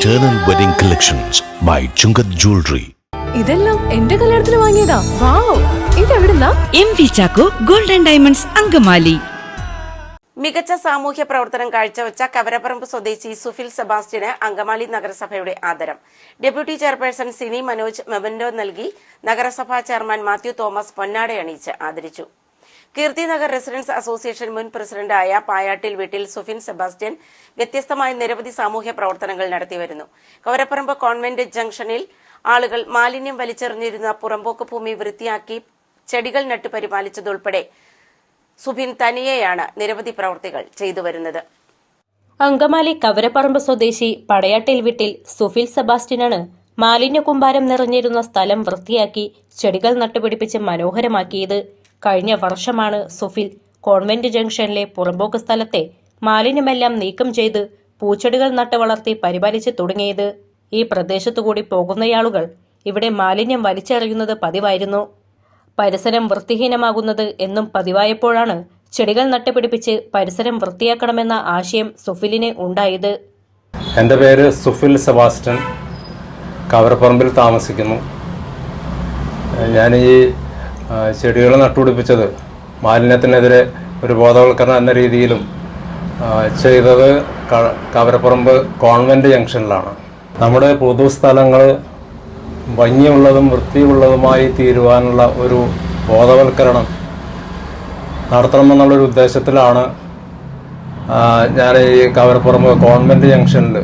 Eternal Wedding Collections by Chungath Jewelry. ഇതെല്ലാം എന്റെ കല്യാണത്തിന് വാങ്ങിയതാ. Wow ഇതെവിടുന്നാ? M V Chacko golden diamonds Angamaly. മികച്ച സാമൂഹ്യ പ്രവർത്തനം കാഴ്ചവെച്ച കവരപ്പറമ്പ് സ്വദേശി സുഫിൽ സെബാസ്റ്റ്യന് അങ്കമാലി നഗരസഭയുടെ ആദരം. Deputy chairperson Sini Manoj memento നൽകി. നഗരസഭാ ചെയർമാൻ മാത്യു തോമസ് പൊന്നാടെ അണിയിച്ച് ആദരിച്ചു. കീർത്തിനഗർ റെസിഡൻസ് അസോസിയേഷൻ മുൻ പ്രസിഡന്റായ പായാട്ടിൽ വീട്ടിൽ സുഫിൻ സെബാസ്റ്റ്യൻ വ്യത്യസ്തമായ നിരവധി സാമൂഹ്യ പ്രവർത്തനങ്ങൾ നടത്തിവരുന്നു. കവരപ്പറമ്പ് കോൺവെന്റ് ജംഗ്ഷനിൽ ആളുകൾ മാലിന്യം വലിച്ചെറിഞ്ഞിരുന്ന പുറമ്പോക്ക് ഭൂമി വൃത്തിയാക്കി ചെടികൾ നട്ടു പരിപാലിച്ചതുൾപ്പെടെ സുഫിൻ തനിയെയാണ് നിരവധി പ്രവൃത്തികൾ ചെയ്തു വരുന്നത്. അങ്കമാലി കവരപ്പറമ്പ് സ്വദേശി പടയാട്ടിൽ വീട്ടിൽ സുഫിൽ സെബാസ്റ്റ്യനാണ് മാലിന്യ കുമ്പാരം നിറഞ്ഞിരുന്ന സ്ഥലം വൃത്തിയാക്കി ചെടികൾ നട്ടുപിടിപ്പിച്ച് മനോഹരമാക്കിയത് കഴിഞ്ഞ വർഷമാണ് സുഫിൽ കോൺവെന്റ് ജംഗ്ഷനിലെ പുറമ്പോക്ക് സ്ഥലത്തെ മാലിന്യമെല്ലാം നീക്കം ചെയ്ത് പൂച്ചെടികൾ നട്ട് വളർത്തി പരിപാലിച്ച് തുടങ്ങിയത്. ഈ പ്രദേശത്തുകൂടി പോകുന്നയാളുകൾ ഇവിടെ മാലിന്യം വലിച്ചെറിയുന്നത് പതിവായിരുന്നു. പരിസരം വൃത്തിഹീനമാകുന്നത് എന്നും പതിവായപ്പോഴാണ് ചെടികൾ നട്ടുപിടിപ്പിച്ച് പരിസരം വൃത്തിയാക്കണമെന്ന ആശയം സുഫിലിന് ഉണ്ടായത്. എന്റെ പേര് സുഫിൽ സെബാസ്റ്റ്യൻ. കവരപ്പറമ്പിൽ താമസിക്കുന്നു. ഞാൻ ഈ ചെടികൾ നട്ടുപിടിപ്പിച്ചത്. മാലിന്യത്തിനെതിരെ ഒരു ബോധവൽക്കരണം എന്ന രീതിയിലും ചെയ്തത് കവരപ്പുറമ്പ് കോൺവെന്റ് ജംഗ്ഷനിലാണ്. നമ്മുടെ പൊതുസ്ഥലങ്ങൾ ഭംഗിയുള്ളതും വൃത്തിയുള്ളതുമായി തീരുവാനുള്ള ഒരു ബോധവൽക്കരണം നടത്തണമെന്നുള്ളൊരു ഉദ്ദേശത്തിലാണ് ഞാൻ ഈ കവരപ്പുറമ്പ് കോൺവെന്റ് ജംഗ്ഷനിൽ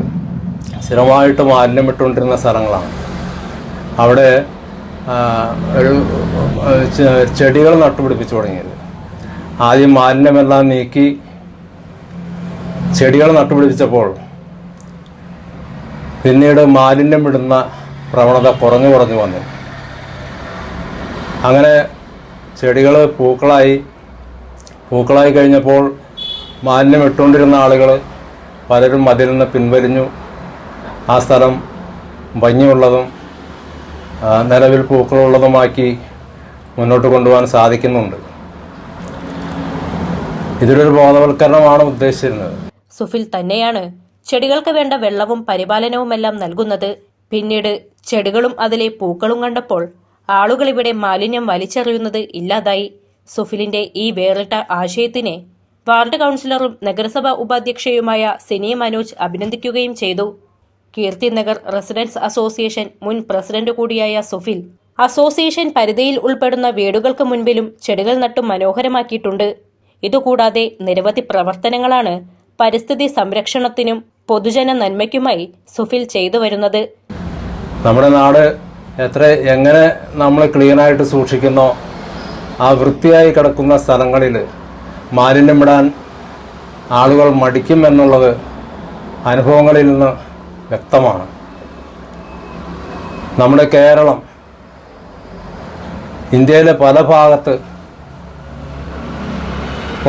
സ്ഥിരമായിട്ട് മാലിന്യം ഇട്ടുകൊണ്ടിരുന്ന സ്ഥലങ്ങളാണ്. അവിടെ ഒരു ചെടികൾ നട്ടുപിടിപ്പിച്ചു തുടങ്ങിയത്. ആദ്യം മാലിന്യമെല്ലാം നീക്കി ചെടികൾ നട്ടുപിടിപ്പിച്ചപ്പോൾ പിന്നീട് മാലിന്യം വിടുന്ന പ്രവണത കുറഞ്ഞു കുറഞ്ഞു വന്നു. അങ്ങനെ ചെടികൾ പൂക്കളായി പൂക്കളായി കഴിഞ്ഞപ്പോൾ മാലിന്യം ഇട്ടുകൊണ്ടിരുന്ന ആളുകൾ പലരും അതിൽ നിന്ന് പിൻവലിഞ്ഞു. ആ സ്ഥലം ഭംഗിയുള്ളതും നിലവിൽ പൂക്കളുള്ളതുമാക്കി മുന്നോട്ട് കൊണ്ടുപോകാൻ സാധിക്കുന്നുണ്ട്. ഇതിലൊരു ബോധവൽക്കരണമാണ് ഉദ്ദേശിച്ചിരുന്നത്. സുഫിൽ തന്നെയാണ് ചെടികൾക്ക് വേണ്ട വെള്ളവും പരിപാലനവും എല്ലാം നൽകുന്നത്. പിന്നീട് ചെടികളും അതിലെ പൂക്കളും കണ്ടപ്പോൾ ആളുകൾ ഇവിടെ മാലിന്യം വലിച്ചെറിയുന്നത് ഇല്ലാതായി. സുഫിലിന്റെ ഈ വേറിട്ട ആശയത്തിനെ വാർഡ് കൗൺസിലറും നഗരസഭാ ഉപാധ്യക്ഷയുമായ സിനി മനോജ് അഭിനന്ദിക്കുകയും ചെയ്തു. കീർത്തി നഗർ റെസിഡൻസ് അസോസിയേഷൻ മുൻ പ്രസിഡന്റ് കൂടിയായ സുഫിൽ. അസോസിയേഷൻ പരിധിയിൽ ഉൾപ്പെടുന്ന വീടുകൾക്ക് മുൻപിലും ചെടികൾ നട്ടു മനോഹരമാക്കിയിട്ടുണ്ട്. ഇതുകൂടാതെ നിരവധി പ്രവർത്തനങ്ങളാണ് പരിസ്ഥിതി സംരക്ഷണത്തിനും പൊതുജന നന്മയ്ക്കുമായി സുഫിൽ ചെയ്തു വരുന്നത്. നമ്മുടെ നാട് എത്ര എങ്ങനെ നമ്മൾ ക്ലീനായിട്ട് സൂക്ഷിക്കുന്നോ ആ വൃത്തിയായി കിടക്കുന്ന സ്ഥലങ്ങളിൽ മാലിന്യമിടാൻ ആളുകൾ മടിക്കും എന്നുള്ളത് അനുഭവങ്ങളിൽ നിന്ന് വ്യക്തമാണ്. നമ്മുടെ കേരളം ഇന്ത്യയിലെ പല ഭാഗത്ത്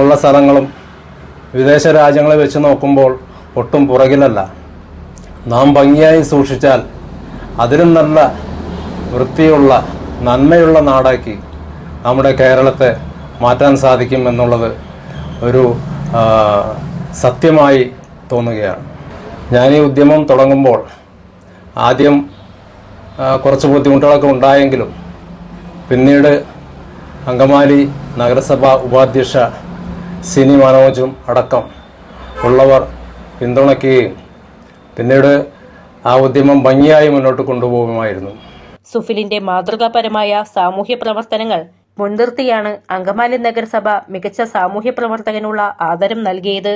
ഉള്ള സ്ഥലങ്ങളും വിദേശ രാജ്യങ്ങളെ വെച്ച് നോക്കുമ്പോൾ ഒട്ടും പുറകിലല്ല. നാം ഭംഗിയായി സൂക്ഷിച്ചാൽ അതിലും നല്ല വൃത്തിയുള്ള നന്മയുള്ള നാടാക്കി നമ്മുടെ കേരളത്തെ മാറ്റാൻ സാധിക്കും എന്നുള്ളത് ഒരു സത്യമായി തോന്നുകയാണ്. ഞാൻ ഈ ഉദ്യമം തുടങ്ങുമ്പോൾ ആദ്യം കുറച്ച് ബുദ്ധിമുട്ടുകളൊക്കെ ഉണ്ടായെങ്കിലും പിന്നീട് അങ്കമാലി നഗരസഭാ ഉപാധ്യക്ഷ സിനി മനോജും അടക്കം ഉള്ളവർ പിന്തുണയ്ക്കുകയും പിന്നീട് ആ ഉദ്യമം ഭംഗിയായി മുന്നോട്ട് കൊണ്ടുപോകുമായിരുന്നു. സുഫിലിന്റെ മാതൃകാപരമായ സാമൂഹ്യ പ്രവർത്തനങ്ങൾ മുൻനിർത്തിയാണ് അങ്കമാലി നഗരസഭ മികച്ച സാമൂഹ്യ പ്രവർത്തകനുള്ള ആദരം നൽകിയത്.